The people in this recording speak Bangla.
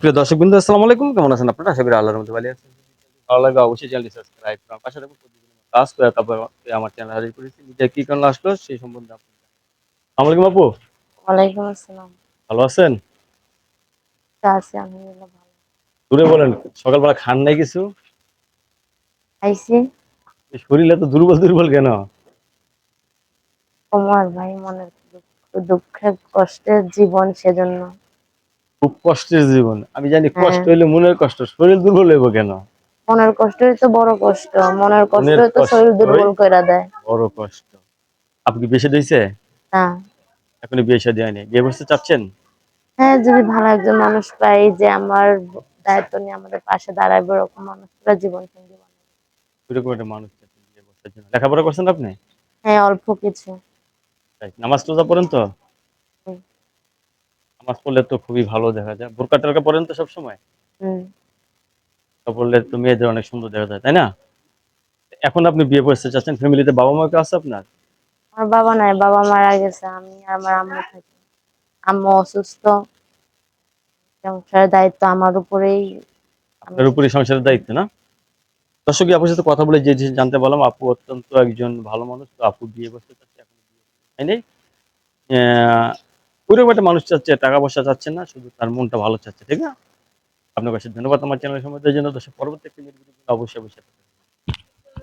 সুপ্রিয় দর্শক বিন্দু আসসালামু আলাইকুম। কেমন আছেন আপনারা? আশা করি আল্লাহর মধ্যে ভালো আছেন। ভালো লাগবে অবশ্যই চ্যানেলটি সাবস্ক্রাইব করুন। পাশে থাকুন প্রতিদিন কাজ করে তারপর আমার চ্যানেল হাজির করেছি। নিজে কি কারণে আসলো সেই সম্বন্ধে আপনি আসসালামু আলাইকুম আপু। ওয়ালাইকুম আসসালাম। ভালো আছেন? আছি আলহামদুলিল্লাহ ভালো। দূরে বলেন সকালবেলা খান নাই কিছু? এই শরীরে তো দুর্বল দুর্বল কেন? আমার ভাই মনের দুঃখ- দুঃখের কষ্টের জীবন সেজন্য। খুব কষ্টের জীবন। আমি জানি। কষ্ট হইলে মনের কষ্ট শরীর দুর্বল হইব কেন? মনের কষ্টই তো বড় কষ্ট মনের কষ্টই তো শরীর দুর্বল করে দেয়। বড় কষ্ট। আপনি বেশি দিয়েছে না এখনই বিয়ে শাদী হয়নি। বিয়ে বসতে চাচ্ছেন? হ্যাঁ যদি ভালো একজন মানুষ পাই যে আমার দায়িত্ব নিয়ে আমাদের পাশে দাঁড়াবে ওরকম মানুষরা জীবন সঙ্গী বানাবে। এরকম একটা মানুষ বিয়ে জন্য লেখাপড়া করছেন আপনি? হ্যাঁ অল্প কিছু। নামাজ রোজা পড়েন তো। নামাজ পড়লে তো খুবই ভালো দেখা যায়। বোরকা টোরকা পড়েন তো সবসময়? হম। বোরকা পড়লে তো মেয়েদের অনেক সুন্দর দেখা যায় তাই না? এখন আপনি বিয়ে করতে চাচ্ছেন ফ্যামিলিতে বাবা মা কে আছে আপনার? আমার বাবা নাই বাবা মারা গেছে আমি আর আমার আম্মু থাকি। আম্মু অসুস্থ সংসারের দায়িত্ব আমার উপরেই। আপনার উপরে সংসারের দায়িত্ব না? দর্শক আপুর সাথে কথা বলে যে জানতে পারলাম আপু অত্যন্ত একজন ভালো মানুষ তো আপু বিয়ে করতে চাচ্ছে এখন বিয়ে তাই ওইরকম একটা মানুষ চাচ্ছে টাকা পয়সা চাচ্ছে না, শুধু তার মনটা ভালো চাচ্ছে, ঠিক না? আপনার কাছে ধন্যবাদ আমার চ্যানেলের সময় জন্য। দর্শক, পরবর্তী একটি অবশ্যই অবশ্যই